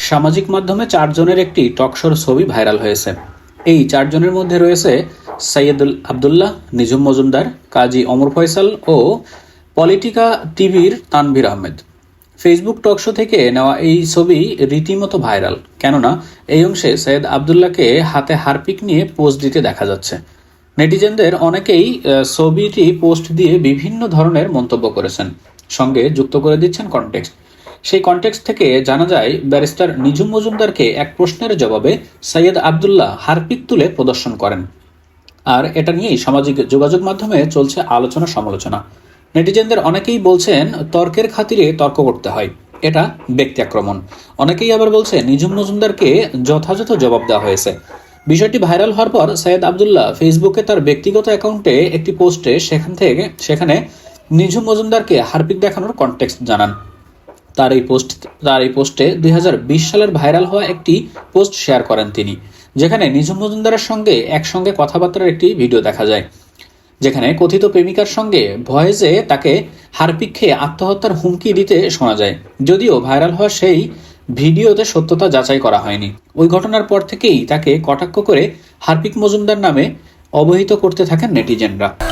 সামাজিক মাধ্যমে চারজনের একটি টকশোর ছবি ভাইরাল হয়েছে। এই চারজনের মধ্যে রয়েছে সৈয়দুল আবদুল্লাহ নিজুম মজুমদার, কাজী অমর ফয়সাল ও পলিটিকা টিভির তানভীর আহমেদ। ফেসবুক টকশো থেকে নেওয়া এই ছবি রীতিমতো ভাইরাল। কেননা, এই অংশে সৈয়দ আবদুল্লাহকে হাতে হারপিক নিয়ে পোস্ট দিতে দেখা যাচ্ছে। নেটিজেনদের অনেকেই ছবিটি পোস্ট দিয়ে বিভিন্ন ধরনের মন্তব্য করেছেন। সঙ্গে যুক্ত করে দিচ্ছেন কনটেক্সট সেই কনটেক্সট থেকে জানা যায়, ব্যারিস্টার নিজুম মজুমদারকে এক প্রশ্নের জবাবে সৈয়দ আবদুল্লাহ হারপিক তুলে প্রদর্শন করেন। আর এটা নিয়েই সামাজিক যোগাযোগ মাধ্যমে চলছে আলোচনা সমালোচনা। নেটিজেনদের অনেকেই বলছেন, তর্কের খাতিরে তর্ক করতে হয়। এটা ব্যক্তি আক্রমণ। অনেকেই আবার বলছে, নিজুম মজুমদারকে যথাযথ জবাব দেওয়া হয়েছে। বিষয়টি ভাইরাল হওয়ার পর সৈয়দ আবদুল্লাহ ফেসবুকে তার ব্যক্তিগত অ্যাকাউন্টে একটি পোস্টে সেখান থেকে, সেখানে নিজুম মজুমদারকে হারপিক দেখানোর কনটেক্সট জানান। তার এই পোস্ট, তার এই পোস্টে দুই হাজার বিশ সালের ভাইরাল হওয়া একটি পোস্ট শেয়ার করেন তিনি, যেখানে নিজুম মজুমদারের সঙ্গে একসঙ্গে কথাবার্তার একটি ভিডিও দেখা যায়, যেখানে কথিত প্রেমিকার সঙ্গে ভয়েসে তাকে হারপিক খেয়ে আত্মহত্যার হুমকি দিতে শোনা যায়। যদিও ভাইরাল হওয়া সেই ভিডিওতে সত্যতা যাচাই করা হয়নি। ওই ঘটনার পর থেকেই তাকে কটাক্ষ করে হার্পিক মজুমদার নামে অবহিত করতে থাকেন নেটিজেনরা।